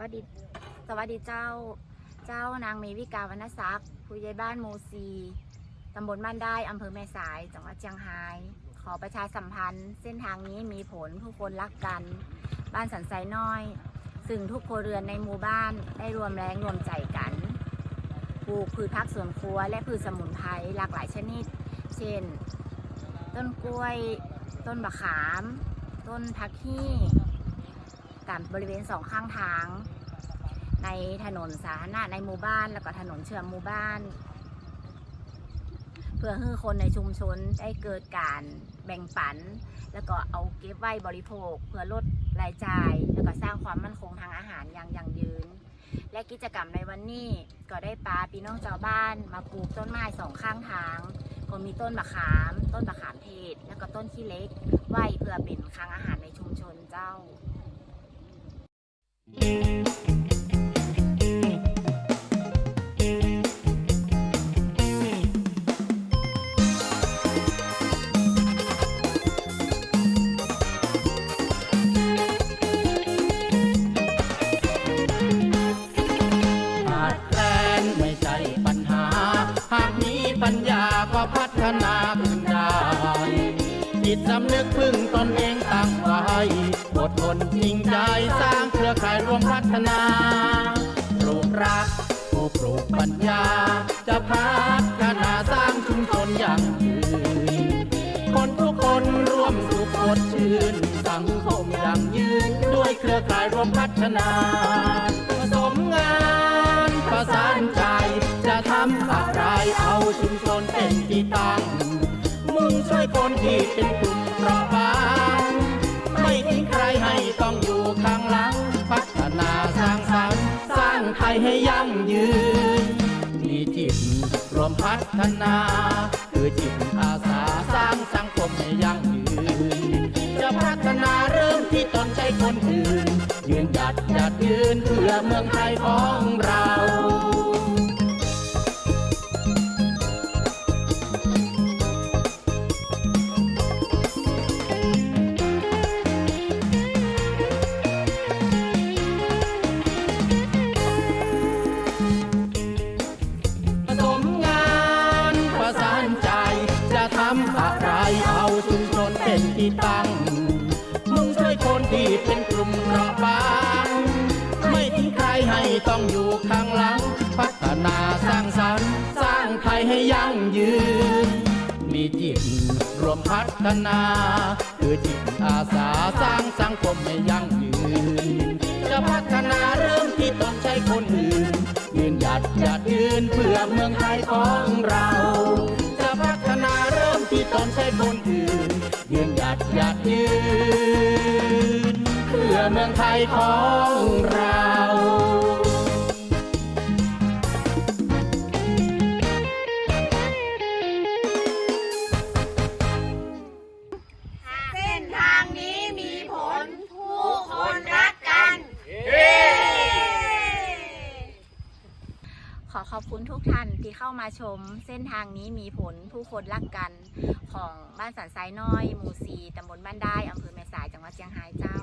วัสดีสวัสดีเจ้าเจ้านางเมวิกาวรรณศักดิ์ผู้ใหญ่บ้านโมซีตำบลบ้านได้อำเภอแม่สายจังหวัดเชียงราย ขอประชาสัมพันธ์ เส้นทางนี้มีผลผู้คนรักกัน บ้านสันไซน้อย ซึ่งทุกครัวเรือนในหมู่บ้านได้รวมแรงรวมใจกันปลูกพืชผักสวนครัว และพืชสมุนไพรหลากหลายชนิด เช่น ต้นกล้วย ต้นบะขาม ต้นพักขี้ ตามบริเวณสองข้างทาง ในถนนสาธารณะในหมู่บ้านแล้วก็ถนนเชื่อมหมู่บ้าน เพื่อให้คนในชุมชนได้เกิดการแบ่งปัน แล้วก็เอาเก็บไว้บริโภค เพื่อลดรายจ่าย แล้วก็สร้างความมั่นคงทางอาหารอย่างยั่งยืน และกิจกรรมในวันนี้ก็ได้ปาพี่น้องชาวบ้าน มาปลูกต้นไม้สองข้างทางก็มีต้นมะขาม ต้นมะขามเทศ แล้วก็ต้นขี้เล็ก ไว้เพื่อเป็นค้างอาหารในชุมชนเจ้าขา ญาก็พัฒนาขึ้นได้จิตสำนึกพึ่งตนเองตั้งไว้อดทนจริงใจสร้างเครือข่ายรวมพัฒนาปลูกรักผู้ปลูกปัญญา จะพัฒนาสร้างชุมชนอย่างยืนคนทุกคนร่วมสุขสดชื่น สังคมอย่างยืนด้วยเครือข่ายรวมพัฒนา ชุมชนเป็นที่ตั้งมุ่งช่วยคนที่เป็นกลุ่มเปราะบางไม่ทิ้งใครให้ต้องอยู่ข้างหลัง พัฒนาสร้างสรรค์สร้างไทยให้ยั่งยืน มีจิตรวมพัฒนา คือจิตอาสาสร้างสังคมให้ยั่งยืน จะพัฒนาเริ่มที่ตนใจคนอื่น ยืนหยัดหยัดยืนเพื่อเมืองไทยของ ตั้งมุ่งช่วยคนที่เป็นกลุ่มเปราะบาง ไม่ทิ้งใครให้ต้องอยู่ข้างหลัง พัฒนาสร้างสรรค์ สร้างไทยให้ยั่งยืน มีจิตรวมพัฒนา คือจิตอาสาสร้างสังคมให้ยั่งยืน จะพัฒนาเริ่มที่ตนใช้คนอื่นยืนหยัดหยัดยืนเพื่อเมืองไทยของเรา จะพัฒนาเริ่มที่ตนใช้คนอื่น ยืนหยัดหยัดยืน เพื่อเมืองไทยของเรา ขอขอบคุณทุกท่านที่เข้ามาชม เส้นทางนี้มีผลผู้คนรักกันของบ้านสันทรายน้อย หมู่สีตำบลบ้านได้อำเภอแม่สายจังหวัดเชียงรายเจ้า